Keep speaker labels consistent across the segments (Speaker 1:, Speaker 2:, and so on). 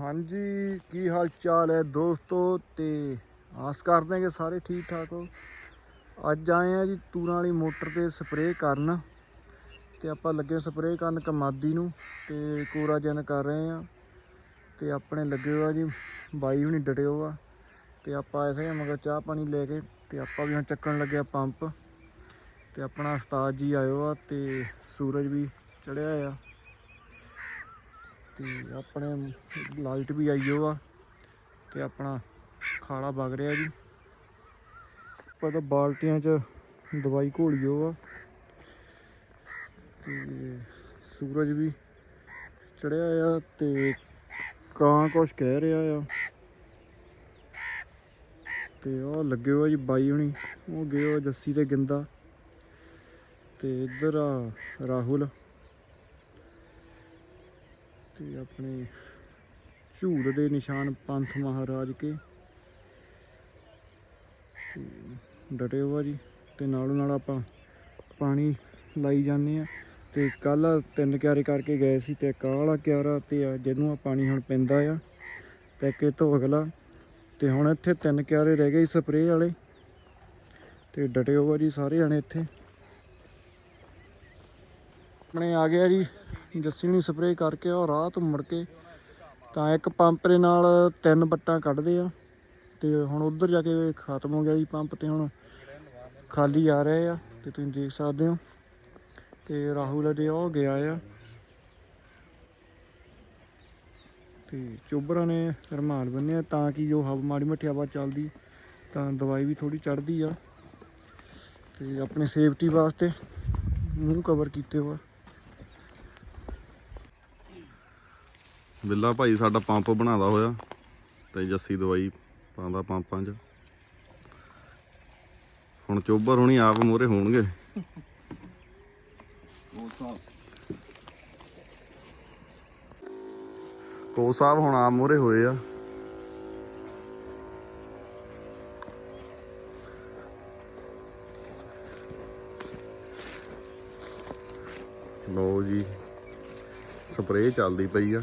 Speaker 1: ਹਾਂਜੀ, ਕੀ ਹਾਲ ਚਾਲ ਹੈ ਦੋਸਤੋ? ਤੇ ਆਸ ਕਰਦੇ ਹਾਂ ਕਿ ਸਾਰੇ ਠੀਕ ਠਾਕ ਹੋ। ਅੱਜ ਆਏ ਆ ਜੀ ਤੂਰਾਂ ਵਾਲੀ ਮੋਟਰ ਤੇ ਸਪਰੇਅ ਕਰਨ। ਤੇ ਆਪਾਂ ਲੱਗੇ ਸਪਰੇਅ ਕਰਨ ਕਮਾਦੀ ਨੂੰ। ਤੇ ਕੋਰਾਜਨ ਕਰ ਰਹੇ ਆ ਤੇ ਆਪਣੇ ਲੱਗੇ ਹੋਆ ਜੀ ਬਾਈ ਹੁਣੀ ਡਟੇ ਹੋ ਆ। ਤੇ ਆਪਾਂ ਐਸੇ ਹੀ ਮਗਰ ਚਾਹ ਪਾਣੀ ਲੈ ਕੇ। ਤੇ ਆਪਾਂ ਵੀ ਹੁਣ ਚੱਕਣ ਲੱਗਿਆ ਪੰਪ। ਤੇ ਆਪਣਾ ਉਸਤਾਦ ਜੀ ਆਇਓ ਆ ਤੇ ਸੂਰਜ ਵੀ ਚੜਿਆ ਆ। ਤੇ ਆਪਣੇ ਲਾਈਟ ਵੀ ਆਈਓ ਆ ਤੇ ਆਪਣਾ ਖਾਲਾ ਵਗ ਰਿਹਾ ਜੀ। ਆਪਾਂ ਬਾਲਟੀਆਂ 'ਚ ਦਵਾਈ ਘੋਲੀਓ ਆ। ਤੇ ਸੂਰਜ ਵੀ ਚੜਿਆ ਆ ਤੇ ਕਾਂ ਕੁਛ ਕਹਿ ਰਿਹਾ ਆ। ਤੇ ਉਹ ਲੱਗੇ ਹੋਆ ਜੀ ਬਾਈ ਹੁਣੀ, ਉਹ ਗਏ ਹੋ ਜੱਸੀ ਤੇ ਗਿੰਦਾ। ਤੇ ਇੱਧਰ ਆ ਰਾਹੁਲ। ਤੇ ਆਪਣੇ ਝੂੜ ਦੇ ਨਿਸ਼ਾਨ ਪੰਥ ਮਹਾਰਾਜ ਕੇ। ਡਟੇ ਹੋਆ ਜੀ ਤੇ ਨਾਲੋਂ ਨਾਲ ਆਪਾਂ ਪਾਣੀ ਲਾਈ ਜਾਂਦੇ ਆ ਤੇ ਕੱਲ ਤਿੰਨ ਕਿਆਰੇ ਕਰਕੇ ਗਏ ਸੀ ਤੇ ਇੱਕ ਕਿਆਰਾ ਤੇ ਆ ਜਿਹਨੂੰ ਆ ਪਾਣੀ ਹੁਣ ਪੈਂਦਾ ਆ। ਤੇ ਇੱਕ ਇਹ ਤੋਂ ਅਗਲਾ। ਤੇ ਹੁਣ ਇੱਥੇ ਤਿੰਨ ਕਿਆਰੇ ਰਹਿ ਗਏ ਸਪਰੇਅ ਵਾਲੇ। ਤੇ ਡਟੇ ਹੋਆ ਜੀ ਸਾਰੇ ਜਣੇ ਇੱਥੇ। ਆਪਣੇ ਆ ਗਿਆ ਜੀ, ਜੱਸੀ ਨੂੰ ਸਪਰੇਅ ਕਰਕੇ ਉਹ ਰਾਹ ਤੋਂ ਮੁੜ ਕੇ ਤਾਂ ਇੱਕ ਪੰਪ ਦੇ ਨਾਲ ਤਿੰਨ ਬੱਟਾਂ ਕੱਢਦੇ ਆ ਤੇ ਹੁਣ ਉਧਰ ਜਾ ਕੇ ਖਤਮ ਹੋ ਗਿਆ ਜੀ ਪੰਪ ਤੇ ਹੁਣ ਖਾਲੀ ਆ ਰਹੇ ਆ ਤੇ ਤੁਸੀਂ ਦੇਖ ਸਕਦੇ ਹੋ ਤੇ ਰਾਹੁਲ ਦੇ ਉਹ ਗਿਆ ਆ ਤੇ ਚੋਬਰਾਂ ਨੇ ਰਮਾਲ ਬੰਨਿਆ ਤਾਂ ਕਿ ਜੋ ਹਵਾ ਮਾੜੀ ਮੱਠੀ ਹਵਾ ਚੱਲਦੀ, ਤਾਂ ਦਵਾਈ ਵੀ ਥੋੜੀ ਚੜਦੀ ਆ ਤੇ ਆਪਣੇ ਸੇਫਟੀ ਵਾਸਤੇ ਮੂੰਹ ਕਵਰ ਕੀਤੇ ਹੋਆ
Speaker 2: ਬਿੱਲਾ ਭਾਈ ਸਾਡਾ ਪੰਪ ਬਣਾਦਾ ਹੋਇਆ ਤੇ ਜੱਸੀ ਦਵਾਈ ਪਾਉਂਦਾ ਪੰਪਾਂ 'ਚ। ਹੁਣ ਚੋਬਰ ਹੁਣੀ ਆਪ ਮੋਰੇ ਹੋਣਗੇ। ਕੋ ਸਾਹਿਬ ਹੁਣ ਆਪ ਮੋਰੇ ਹੋਏ ਆ। ਲਓ ਜੀ, ਸਪਰੇਅ ਚੱਲਦੀ ਪਈ ਆ।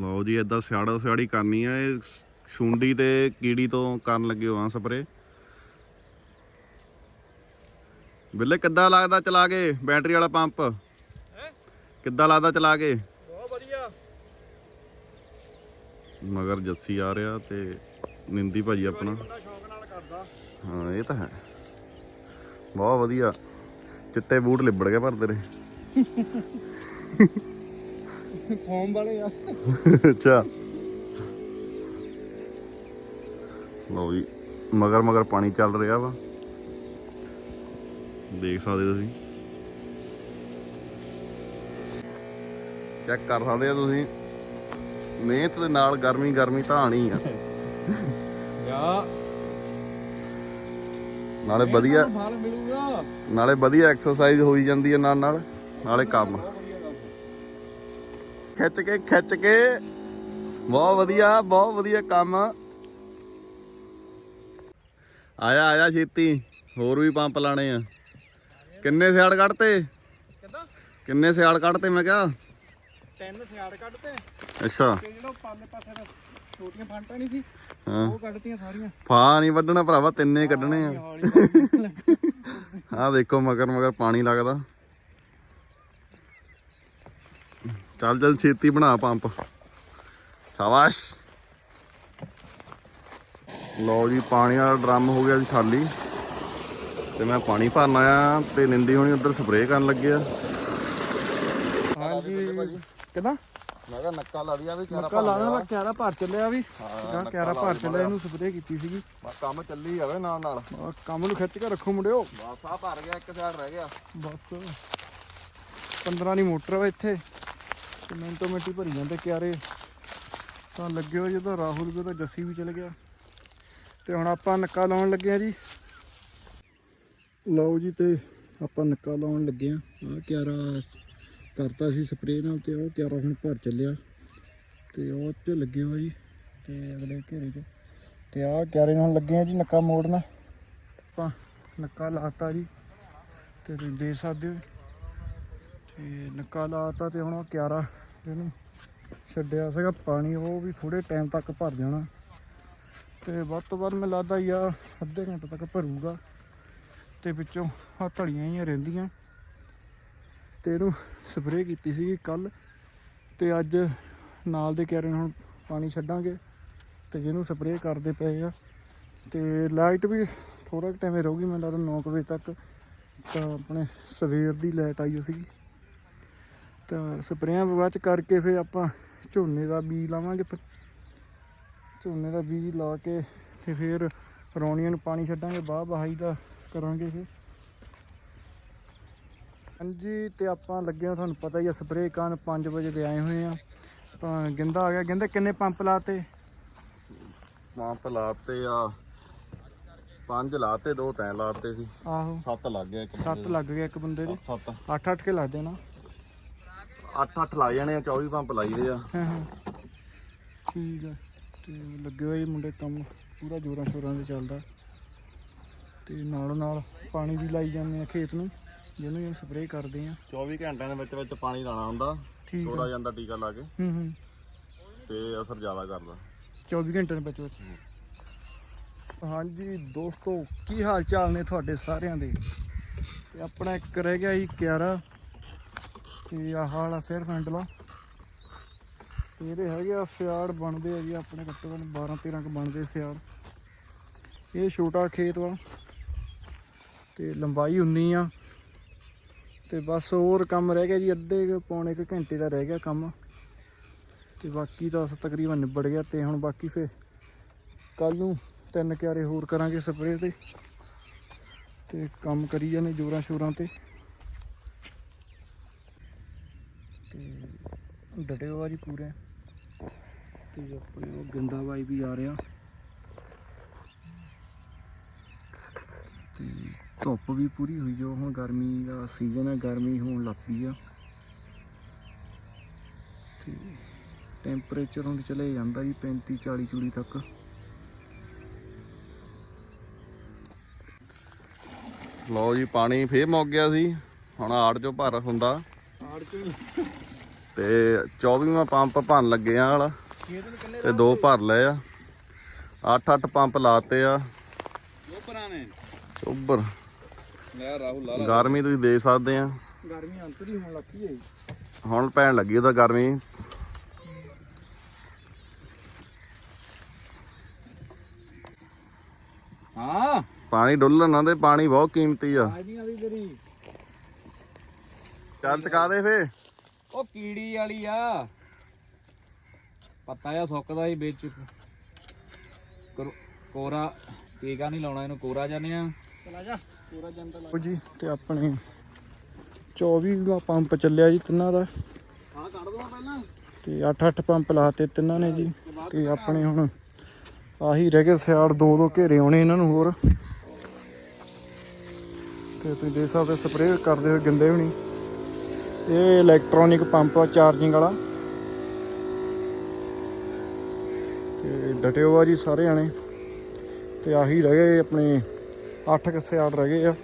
Speaker 2: ਲਓ ਜੀ ਏਦਾਂ ਸਿਆੜਾ ਸਿਆੜੀ ਕਰਨੀ ਆ ਇਹ ਸੁੰਡੀ ਤੇ ਕੀੜੀ ਤੋਂ ਕਰਨ ਲੱਗੇ ਹੋ ਆ ਸਪਰੇ। ਬਿੱਲੇ ਕਿੱਦਾਂ ਲੱਗਦਾ ਚਲਾ ਕੇ? ਬੈਟਰੀ ਵਾਲਾ ਪੰਪ। ਕਿੱਦਾਂ ਲੱਗਦਾ ਚਲਾ ਕੇ?
Speaker 1: ਬਹੁਤ ਵਧੀਆ।
Speaker 2: ਮਗਰ ਜੱਸੀ ਆ ਰਿਹਾ ਤੇ ਨਿੰਦੀ ਭਾਜੀ ਆਪਣਾ। ਹਾਂ ਇਹ ਤਾਂ ਹੈ। ਬਹੁਤ ਵਧੀਆ। ਚਿੱਟੇ ਬੂਟ ਲਿਬੜ ਗਏ ਪਰ ਤੇਰੇ।
Speaker 1: ਫੋਮ ਵਾਲੇ ਆ।
Speaker 2: ਅੱਛਾ। ਲਓ ਜੀ ਮਗਰ ਮਗਰ ਪਾਣੀ ਚੱਲ ਰਿਹਾ ਵਾ। ਦੇਖ ਸਕਦੇ ਤੁਸੀਂ। ਚੈੱਕ ਕਰ ਸਕਦੇ ਆ ਤੁਸੀਂ। ਮਿਹਨਤ ਦੇ ਨਾਲ ਗਰਮੀ ਗਰਮੀ ਢਾਣੀ ਆ।
Speaker 1: ਯਾ।
Speaker 2: ਨਾਲੇ ਵਧੀਆ ਨਾਲੇ ਵਧੀਆ ਐਕਸਰਸਾਈਜ਼ ਹੋਈ ਜਾਂਦੀ ਹੈ ਨਾਲ ਨਾਲ। ਨਾਲੇ ਕੰਮ। ਖਿੱਚ ਕੇ ਖਿੱਚ ਕੇ। ਬਹੁਤ ਵਧੀਆ ਬਹੁਤ ਵਧੀਆ ਕੰਮ। ਆਇਆ ਆਇਆ ਛੇਤੀ। ਹੋਰ ਵੀ ਪੰਪ ਲਾਣੇ ਆ। ਕਿੰਨੇ ਸਿਆੜ ਕੱਢਤੇ?
Speaker 1: ਕਿੱਦਾਂ?
Speaker 2: ਕਿੰਨੇ ਸਿਆੜ ਕੱਢਤੇ ਮੈਂ ਕਿਹਾ?
Speaker 1: ਤਿੰਨ ਸਿਆੜ ਕੱਢਤੇ।
Speaker 2: ਅੱਛਾ।
Speaker 1: ਤੇ ਜਿਹੜਾ ਪਾਲੇ ਪਾਸੇ ਦਾ ਛੋਟੀਆਂ ਫਾਂਟਾਂ ਨਹੀਂ ਸੀ ਉਹ ਕੱਢਤੀਆਂ ਸਾਰੀਆਂ।
Speaker 2: ਫਾ ਨਹੀਂ ਵੱਢਣਾ ਭਰਾਵਾ ਤਿੰਨੇ ਕੱਢਣੇ ਆ। ਆਹ ਦੇਖੋ ਮਗਰ ਮਗਰ ਪਾਣੀ ਲੱਗਦਾ। ਚੱਲ ਚੱਲ ਛੇਤੀ ਬਣਾ ਪੰਪ। ਸ਼ਾਬਾਸ਼। ਲਓ ਜੀ ਪਾਣੀ ਵਾਲਾ ਡਰਮ ਹੋ ਗਿਆ ਜੀ ਖਾਲੀ। ਤੇ ਮੈਂ ਪਾਣੀ ਭਰਨ ਆਇਆ ਤੇ ਨਿੰਦੀ ਹੋਣੀ ਉਧਰ ਸਪਰੇਅ ਕਰਨ ਲੱਗੇ ਆ।
Speaker 1: ਹਾਂਜੀ। ਕਿੱਦਾਂ?
Speaker 2: ਮੈਂ ਕਿਹਾ ਨੱਕਾ ਲਾ ਦਿਆ ਵੀ
Speaker 1: ਮੱਕਾ ਲਾਣਾ ਵਾ ਕਿਆਰਾ ਭਰ ਚੱਲਿਆ ਵੀ। ਗਾਂ ਕਿਆਰਾ ਭਰ ਚੱਲਿਆ ਇਹਨੂੰ ਸਪਰੇਅ ਕੀਤੀ ਸੀਗੀ।
Speaker 2: ਕੰਮ ਚੱਲੀ ਜਾਵੇ ਨਾਲ ਨਾਲ।
Speaker 1: ਆਹ ਕੰਮ ਨੂੰ ਖਿੱਚ ਕੇ ਰੱਖੋ ਮੁੰਡਿਓ।
Speaker 2: ਬਸ ਆ ਭਰ ਗਿਆ ਇੱਕ ਸਾਈਡ ਰਹਿ ਗਿਆ।
Speaker 1: ਬਸ। 15 ਦੀ ਮੋਟਰ ਵਾ ਇੱਥੇ। ਮਿੰਟੋ ਮਿੰਟੀ ਭਰੀ ਜਾਂਦੇ ਕਿਆਰੇ। ਤਾਂ ਲੱਗੇ ਹੋ ਜਦੋਂ ਰਾਹੁਲ ਵੀ ਤਾਂ ਜੱਸੀ ਵੀ ਚਲ ਗਿਆ। ਤੇ ਹੁਣ ਆਪਾਂ ਨੱਕਾ ਲਾਉਣ ਲੱਗੇ ਆ ਜੀ। ਲਓ ਜੀ ਤੇ ਆਪਾਂ ਨੱਕਾ ਲਾਉਣ ਲੱਗੇ ਆ ਆ ਕਿਆਰਾ ਕਰਤਾ ਸੀ ਸਪਰੇਅ ਨਾਲ ਤੇ ਉਹ ਕਿਆਰਾ ਹੁਣ ਭਰ ਚੱਲਿਆ। ਤੇ ਉਹ ਤੇ ਲੱਗੇ ਹੋ ਜੀ ਤੇ ਅਗਲੇ ਘੇਰੇ 'ਚ ਤੇ ਆ ਕਿਆਰੇ ਨਾਲ ਲੱਗੇ ਆ ਜੀ ਨੱਕਾ ਮੋੜਨਾ। ਆਪਾਂ ਨੱਕਾ ਲਾਤਾ ਜੀ। ਤੇ ਤੁਸੀਂ ਦੇਖ ਸਕਦੇ ਹੋ। ਤੇ ਨੱਕਾ ਲਾਤਾ ਤੇ ਹੁਣ ਉਹ ਕਿਆਰਾ ਇਹਨੂੰ ਛੱਡਿਆ ਸੀਗਾ ਪਾਣੀ, ਉਹ ਵੀ ਥੋੜੇ ਟਾਈਮ ਤੱਕ ਭਰ ਜਾਣਾ। ਤੇ ਵੱਧ ਤੋਂ ਵੱਧ ਮੈਨੂੰ ਲੱਗਦਾ ਹੀ ਆ ਅੱਧੇ ਘੰਟੇ ਤੱਕ ਭਰੂਗਾ। ਤੇ ਵਿੱਚੋਂ ਆ ਧੜੀਆਂ ਹੀ ਰਹਿੰਦੀਆਂ। ਤੇ ਇਹਨੂੰ ਸਪਰੇਅ ਕੀਤੀ ਸੀ ਕੱਲ ਤੇ ਅੱਜ ਨਾਲ ਦੇ ਕਿਆਰੇ ਨੂੰ ਹੁਣ ਪਾਣੀ ਛੱਡਾਂਗੇ। ਤੇ ਜਿਹਨੂੰ ਸਪਰੇਅ ਕਰਦੇ ਪਏ ਆ। ਤੇ ਲਾਈਟ ਵੀ ਥੋੜਾ ਟਾਈਮ ਰਹੂਗੀ, ਮੈਨੂੰ ਲੱਗਦਾ 9 ਕੁ ਵਜੇ ਤੱਕ। ਤਾਂ ਆਪਣੇ ਸਵੇਰ ਦੀ ਲਾਈਟ ਆਈ ਹੋ ਸੀਗੀ। ਤਾਂ ਸਪਰੇਆਂ ਬਾਅਦ ਚ ਕਰਕੇ ਫਿਰ ਆਪਾਂ ਝੋਨੇ ਦਾ ਬੀਜ ਲਾਵਾਂਗੇ ਫਿਰ। ਝੋਨੇ ਦਾ ਬੀਜ ਲਾ ਕੇ ਤੇ ਫਿਰ ਰੌਣੀਆਂ ਨੂੰ ਪਾਣੀ ਛੱਡਾਂਗੇ ਬਾਹ ਬਹਾਈ ਦਾ ਕਰਾਂਗੇ ਫਿਰ। ਹਾਂਜੀ ਤੇ ਆਪਾਂ ਲੱਗੇ ਹਾਂ ਤੁਹਾਨੂੰ ਪਤਾ ਹੀ ਆ ਸਪਰੇਅ ਕਰਨ 5 ਵਜੇ ਦੇ ਆਏ ਹੋਏ ਆ। ਤਾਂ ਗਿੰਦਾ ਆ ਗਿਆ। ਗਿੰਦੇ ਕਿੰਨੇ ਪੰਪ ਲਾਤੇ?
Speaker 2: ਪੰਪ ਲਾਤੇ ਆ ਪੰਜ ਲਾਤੇ ਦੋ ਤੈਂ ਲਾਤੇ ਸੀ।
Speaker 1: ਆਹੋ।
Speaker 2: ਸੱਤ ਲੱਗ ਗਿਆ ਇੱਕ
Speaker 1: ਸੱਤ ਲੱਗ ਗਏ ਇੱਕ ਬੰਦੇ ਦੇ।
Speaker 2: ਸੱਤ
Speaker 1: 8-8 ਕੇ ਲੱਗਦੇ ਨਾ
Speaker 2: ਅੱਠ ਅੱਠ ਲਾ ਜਾਣੇ ਆ 24 ਪੰਪ ਲਾਈਦੇ ਆ।
Speaker 1: ਹਾਂ ਹਾਂ। ਠੀਕ ਆ ਤੇ ਲੱਗੇ ਹੋਏ ਮੁੰਡੇ ਕੰਮ ਪੂਰਾ ਜੋਰਾਂ ਸ਼ੋਰਾਂ ਦੇ ਚੱਲਦਾ। ਤੇ ਨਾਲ ਨਾਲ ਪਾਣੀ ਵੀ ਲਾਈ ਜਾਂਦੇ ਆ ਖੇਤ ਨੂੰ ਜਿਹਨੂੰ ਜਿਹਨੂੰ ਸਪਰੇਅ ਕਰਦੇ ਆ।
Speaker 2: 24 ਘੰਟਿਆਂ ਦੇ ਵਿੱਚ ਵਿੱਚ ਪਾਣੀ ਲਾਣਾ ਹੁੰਦਾ
Speaker 1: ਠੀਕ ਆ।
Speaker 2: ਜਾਂਦਾ ਟੀਕਾ ਲਾ ਕੇ।
Speaker 1: ਹੂੰ ਹੂੰ।
Speaker 2: ਤੇ ਅਸਰ ਜ਼ਿਆਦਾ ਕਰਦਾ।
Speaker 1: 24 ਘੰਟੇ ਦੇ ਵਿੱਚ ਵਿੱਚ। ਹਾਂਜੀ ਦੋਸਤੋ ਕੀ ਹਾਲ ਚਾਲ ਨੇ ਤੁਹਾਡੇ ਸਾਰਿਆਂ ਦੇ? ਤੇ ਆਪਣਾ ਇੱਕ ਰਹਿ ਗਿਆ ਜੀ ਕਿਆਰਾ। ਤੇ ਆਹ ਵਾਲਾ ਸਿਰ ਫੈਂਡਲਾ ਇਹਦੇ ਹੈਗੇ ਆ ਸਿਆੜ ਬਣਦੇ ਆ ਜੀ, ਆਪਣੇ ਘੱਟੋ ਘੱਟ 12 13 ਕ ਬਣਦੇ ਸਿਆੜ। ਇਹ ਛੋਟਾ ਖੇਤ ਵਾ ਤੇ ਲੰਬਾਈ 19 ਆ ਤੇ ਬਸ ਹੋਰ ਕੰਮ ਰਹਿ ਗਿਆ ਜੀ, ਅੱਧੇ ਕੁ, ਪੌਣੇ ਕੁ ਘੰਟੇ ਦਾ ਰਹਿ ਗਿਆ ਕੰਮ। ਤੇ ਬਾਕੀ ਤਾਂ ਤਕਰੀਬਨ ਨਿਬੜ ਗਿਆ ਤੇ ਹੁਣ ਬਾਕੀ ਫੇ ਕੱਲ ਨੂੰ ਤਿੰਨ ਕਿਆਰੇ ਹੋਰ ਕਰਾਂਗੇ ਸਪਰੇਅ ਤੇ। ਤੇ ਕੰਮ ਕਰੀ ਜਾਂਦੇ ਜੋਰਾਂ ਸ਼ੋਰਾਂ ਤੇ। ਤੇ ਡਟਿਓ ਆ ਜੀ ਪੂਰੇ। ਤੇ ਆਪਣੇ ਉਹ ਗੰਦਾ ਬਾਈ ਵੀ ਆ ਰਿਹਾ। ਤੇ ਧੁੱਪ ਵੀ ਪੂਰੀ ਹੋਈ ਜੋ ਹੁਣ ਗਰਮੀ ਦਾ ਸੀਜ਼ਨ ਹੈ ਗਰਮੀ ਹੋਣ ਲੱਗ ਪਈ ਆ। ਤੇ ਟੈਂਪਰੇਚਰ ਹੁਣ ਚਲੇ ਜਾਂਦਾ ਜੀ 35 40 ਚੂੜੀ ਤੱਕ।
Speaker 2: ਲਓ ਜੀ ਪਾਣੀ ਫੇਰ ਮੁੱਕ ਗਿਆ ਸੀ। ਹੁਣ ਆੜ ਚੋਂ ਭਰ ਹੁੰਦਾ।
Speaker 1: ਆੜ ਚ
Speaker 2: ਤੇ 24ਵਾਂ ਪੰਪ ਭਰਨ ਲੱਗੇ ਆ ਵਾਲਾ। ਤੇ ਦੋ ਭਰ ਲਏ ਆ। 8-8 ਪੰਪ ਲਾਤੇ ਆ।
Speaker 3: ਉਹ ਪੁਰਾਣੇ
Speaker 2: ਚੋਬਰ
Speaker 3: ਲੈ ਰਾਹੁਲ ਲਾ
Speaker 2: ਗਰਮੀ ਤੁਸੀਂ ਦੇਖ ਸਕਦੇ ਆ।
Speaker 1: ਗਰਮੀ ਅੰਤਰੀ ਹੋਣ ਲੱਗੀ ਹੈ
Speaker 2: ਹੁਣ ਪੈਣ ਲੱਗੀ ਉਹਦਾ ਗਰਮੀ।
Speaker 3: ਹਾਂ
Speaker 2: ਪਾਣੀ ਡੁੱਲਣ ਨਾ ਦੇ ਪਾਣੀ ਬਹੁਤ ਕੀਮਤੀ ਆ। ਚੱਲ ਚਕਾ ਦੇ ਫੇ।
Speaker 3: ਉਹ ਕੀੜੀ ਵਾਲੀ ਆ। ਪੱਤਾ ਆ ਸੁੱਕਦਾ ਹੀ ਵਿੱਚ। ਕਰੋ- ਕੋਰਾ ਟੀਕਾ ਨਹੀਂ ਲਾਉਣਾ ਇਹਨੂੰ ਕੋਰਾ ਜਾਂਦੇ ਆ।
Speaker 1: ਚਲਾ ਜਾ ਜੰਦਾ ਤੇ ਆਪਣੇ 24 ਦਾ ਪੰਪ ਚੱਲਿਆ ਜੀ ਤਿੰਨਾਂ ਦਾ।
Speaker 3: ਹਾਂ ਕੱਢ ਦਵਾਂ ਪਹਿਲਾਂ।
Speaker 1: ਤੇ 8-8 ਪੰਪ ਲਾਤੇ ਤਿੰਨਾਂ ਨੇ ਜੀ। ਤੇ ਆਪਣੇ ਹੁਣ ਆਹੀ ਰਹਿ ਗਏ ਸਿਆੜ ਦੋ ਦੋ ਘੇਰੇ ਆਉਣੇ ਇਹਨਾਂ ਨੂੰ ਹੋਰ। ਤੇ ਤੁਸੀਂ ਦੇਖ ਸਕਦੇ ਸਪਰੇਅ ਕਰਦੇ ਹੋਏ ਗੰਦੇ ਹੋਣੀ ਇਹ ਇਲੈਕਟ੍ਰੋਨਿਕ ਪੰਪ ਆ ਚਾਰਜਿੰਗ ਵਾਲਾ। ਤੇ ਡਟਿਓ ਆ ਜੀ ਸਾਰੇ ਜਾਣੇ। ਤੇ ਆਹੀ ਰਹਿ ਗਏ ਆਪਣੇ 8 ਕੁ ਸਿਆੜ ਰਹਿ ਗਏ ਆ।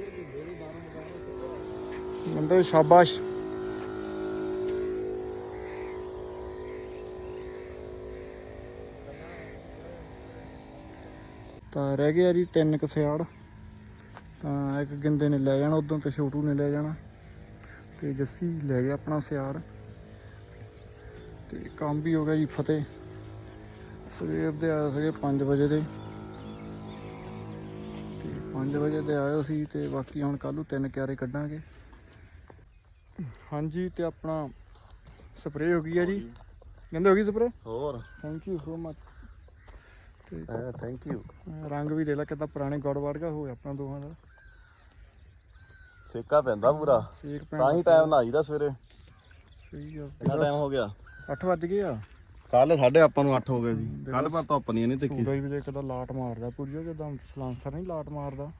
Speaker 1: ਬੰਦੇ ਸ਼ਾਬਾਸ਼। ਤਾਂ ਰਹਿ ਗਿਆ ਜੀ ਤਿੰਨ ਕਸਿਆੜ ਤਾਂ ਇੱਕ ਗਿੰਦੇ ਨੇ ਲੈ ਜਾਣਾ, ਉਦੋਂ ਤੇ ਛੋਟੂ ਨੇ ਲੈ ਜਾਣਾ। ਤੇ ਜੱਸੀ ਲੈ ਗਿਆ ਆਪਣਾ ਸਿਆੜ ਤੇ ਕੰਮ ਵੀ ਹੋ ਗਿਆ ਜੀ ਫਤਿਹ। ਸਵੇਰ ਦੇ ਆਏ ਸੀਗੇ 5 ਵਜੇ ਦੇ। ਤੇ 5 ਵਜੇ ਦੇ ਆਏ ਸੀ ਤੇ ਬਾਕੀ ਹੁਣ ਕੱਲ ਨੂੰ ਤਿੰਨ ਕਿਆਰੇ ਕੱਢਾਂਗੇ। ਹਾਂਜੀ ਤੇ ਆਪਣਾ ਸਪਰੇਅ ਹੋ ਗਈ ਹੈ ਜੀ। ਕਹਿੰਦੇ ਹੋ ਗਈ ਸਪਰੇਅ?
Speaker 2: ਹੋਰ।
Speaker 1: ਥੈਂਕ ਯੂ ਸੋ ਮਚ ਤੇ
Speaker 2: ਥੈਂਕ ਯੂ
Speaker 1: ਰੰਗ ਵੀ ਦੇ ਲਾ ਕਿਦਾਂ ਪੁਰਾਣੇ ਗੜ ਵੜਗਾ ਹੋਇਆ ਆਪਣਾ ਦੋਹਾਂ ਦਾ।
Speaker 2: ਸੇਕਾ ਪੈਂਦਾ ਪੂਰਾ।
Speaker 1: ਸੇਕ
Speaker 2: ਤਾਂ ਹੀ ਟਾਈਮ ਲਾਈਦਾ ਸਵੇਰੇ।
Speaker 1: ਸਹੀ ਆ
Speaker 2: ਕਿੰਨਾ ਟਾਈਮ ਹੋ ਗਿਆ?
Speaker 1: 8 ਵੱਜ ਗਏ ਆ।
Speaker 2: ਕੱਲ ਸਾਡੇ ਆਪਾਂ ਨੂੰ 8 ਹੋ ਗਏ ਸੀ। ਕੱਲ ਪਰ ਧੁੱਪ ਨਹੀਂ ਨਹੀਂ ਤਿੱਖੀ
Speaker 1: ਸੂਰਜ ਵੀ ਦੇ ਕਿਦਾਂ ਲਾਟ ਮਾਰਦਾ ਪੂਰੀ ਉਹ ਜਿੱਦਾਂ ਸਲਾਂਸਰ ਨਹੀਂ ਲਾਟ ਮਾਰਦਾ।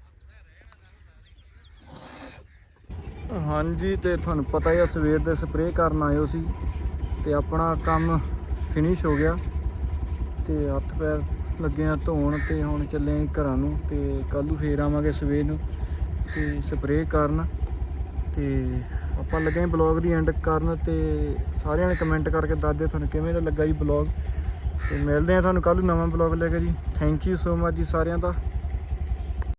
Speaker 1: ਹਾਂਜੀ ਤੇ ਤੁਹਾਨੂੰ ਪਤਾ ਹੀ ਆ ਸਵੇਰ ਦੇ ਸਪਰੇਅ ਕਰਨ ਆਇਓ ਸੀ ਤੇ ਆਪਣਾ ਕੰਮ ਫਿਨਿਸ਼ ਹੋ ਗਿਆ। ਤੇ ਹੱਥ ਪੈਰ ਲੱਗੇ ਆ ਧੋਣ ਤੇ ਹੁਣ ਚੱਲੇ ਆਂ ਘਰਾਂ ਨੂੰ ਤੇ ਕੱਲ ਨੂੰ ਫੇਰ ਆਵਾਂਗੇ ਸਵੇਰ ਨੂੰ। ਤੇ ਸਪਰੇਅ ਕਰਨ ਤੇ ਆਪਾਂ ਲੱਗੇ ਹਾਂ ਬਲੌਗ ਦੀ ਐਂਡ ਕਰਨ ਤੇ ਸਾਰਿਆਂ ਨੇ ਕਮੈਂਟ ਕਰਕੇ ਦੱਸ ਦਿਓ ਤੁਹਾਨੂੰ ਕਿਵੇਂ ਦਾ ਲੱਗਾ ਜੀ ਬਲੌਗ ਤੇ ਮਿਲਦੇ ਹਾਂ ਤੁਹਾਨੂੰ ਕੱਲ ਨੂੰ ਨਵਾਂ ਬਲੌਗ ਲੈ ਕੇ ਜੀ। ਥੈਂਕ ਯੂ ਸੋ ਮਚ ਜੀ ਸਾਰਿਆਂ ਦਾ।